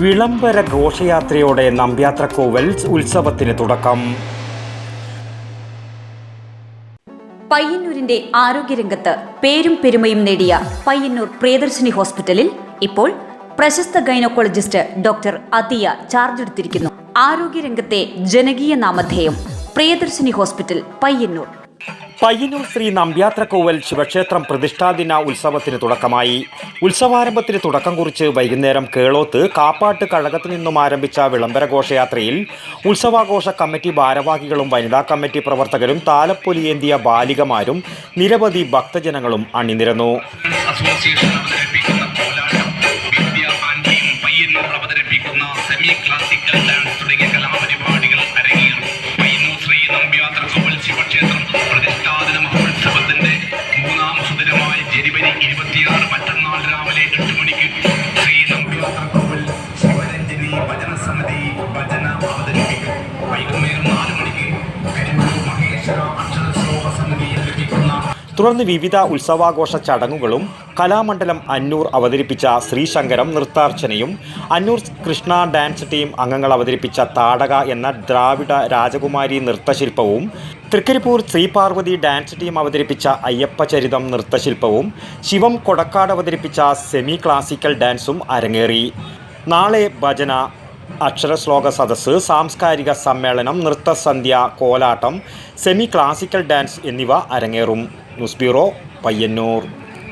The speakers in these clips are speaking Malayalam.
വിളംബര ഘോഷയാത്രയോടെ നമ്പ്യാത്രക്കോവൽ ഉത്സവത്തിന് തുടക്കം. പയ്യന്നൂരിന്റെ ആരോഗ്യരംഗത്ത് പേരും പെരുമയും നേടിയ പയ്യന്നൂർ പ്രിയദർശിനി ഹോസ്പിറ്റലിൽ ഇപ്പോൾ പ്രശസ്ത ഗൈനക്കോളജിസ്റ്റ് ഡോക്ടർ അതിയ ചാർജ് എടുത്തിരിക്കുന്നു. ആരോഗ്യരംഗത്തെ ജനകീയ നാമധേയം പ്രിയദർശിനി ഹോസ്പിറ്റൽ പയ്യന്നൂർ. പയ്യന്നൂർ ശ്രീ നമ്പ്യാത്രക്കോവൽ ശിവക്ഷേത്രം പ്രതിഷ്ഠാദിന ഉത്സവത്തിന് തുടക്കമായി. ഉത്സവാരംഭത്തിന് തുടക്കം കുറിച്ച് വൈകുന്നേരം കേളോത്ത് കാപ്പാട്ട് കഴകത്തു നിന്നും ആരംഭിച്ച വിളംബര ഘോഷയാത്രയിൽ ഉത്സവാഘോഷ കമ്മിറ്റി ഭാരവാഹികളും വനിതാ കമ്മിറ്റി പ്രവർത്തകരും താലപ്പൊലിയേന്തിയ ബാലികമാരും നിരവധി ഭക്തജനങ്ങളും അണിനിരന്നു. തുടർന്ന് വിവിധ ഉത്സവാഘോഷ ചടങ്ങുകളും കലാമണ്ഡലം അന്നൂർ അവതരിപ്പിച്ച ശ്രീശങ്കരം നൃത്താർച്ചനയും അന്നൂർ കൃഷ്ണ ഡാൻസ് ടീം അംഗങ്ങൾ അവതരിപ്പിച്ച താടക എന്ന ദ്രാവിഡ രാജകുമാരി നൃത്തശില്പവും തൃക്കരിപ്പൂർ ശ്രീപാർവതി ഡാൻസ് ടീം അവതരിപ്പിച്ച അയ്യപ്പചരിതം നൃത്തശില്പവും ശിവം കൊടക്കാട് അവതരിപ്പിച്ച സെമി ക്ലാസിക്കൽ ഡാൻസും അരങ്ങേറി. നാളെ ഭജന അക്ഷരശ്ലോക സദസ്സ് സാംസ്കാരിക സമ്മേളനം നൃത്തസന്ധ്യ കോലാട്ടം സെമി ക്ലാസിക്കൽ ഡാൻസ് എന്നിവ അരങ്ങേറും. News bureau Payyanur.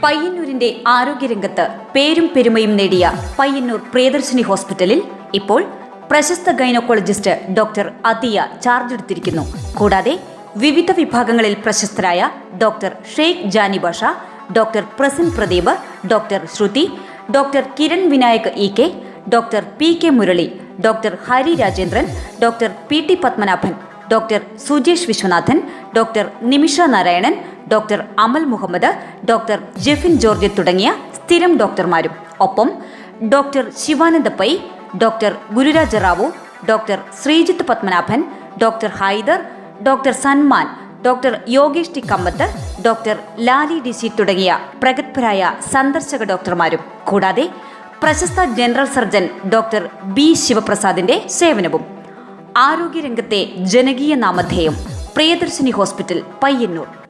പയ്യന്നൂരിന്റെ ആരോഗ്യരംഗത്ത് പേരും പെരുമയും നേടിയ പയ്യന്നൂർ പ്രിയദർശിനി ഹോസ്പിറ്റലിൽ ഇപ്പോൾ പ്രശസ്ത ഗൈനക്കോളജിസ്റ്റ് ഡോക്ടർ അതിയ ചാർജ് എടുത്തിരിക്കുന്നു. കൂടാതെ വിവിധ വിഭാഗങ്ങളിൽ പ്രശസ്തരായ doctor Sheikh Jani Basha doctor Prasan Pradeep doctor Shruthi doctor Kiran Vinayak E K doctor P K Murali doctor Hari Rajendran doctor P T Padmanabhan doctor Sujesh Viswanathan doctor Nimisha Narayanan doctor Amal Muhammad doctor Jefin George തുടങ്ങിയ സ്ഥിരം ഡോക്ടർമാരും. ഒപ്പം doctor Shivananda Pai doctor Gururaja Rao doctor Sreejith Padmanabhan doctor Haider doctor Sanman doctor Yogesh T Kamath doctor Lali D C തുടങ്ങിയ പ്രഗത്ഭരായ സന്ദർശക ഡോക്ടർമാരും. കൂടാതെ പ്രശസ്ത ജനറൽ സർജൻ ഡോക്ടർ ബി ശിവപ്രസാദിന്റെ സേവനവും ആരോഗ്യരംഗത്തെ ജനകീയ നാമധേയം പ്രിയദർശിനി ഹോസ്പിറ്റൽ പയ്യന്നൂർ.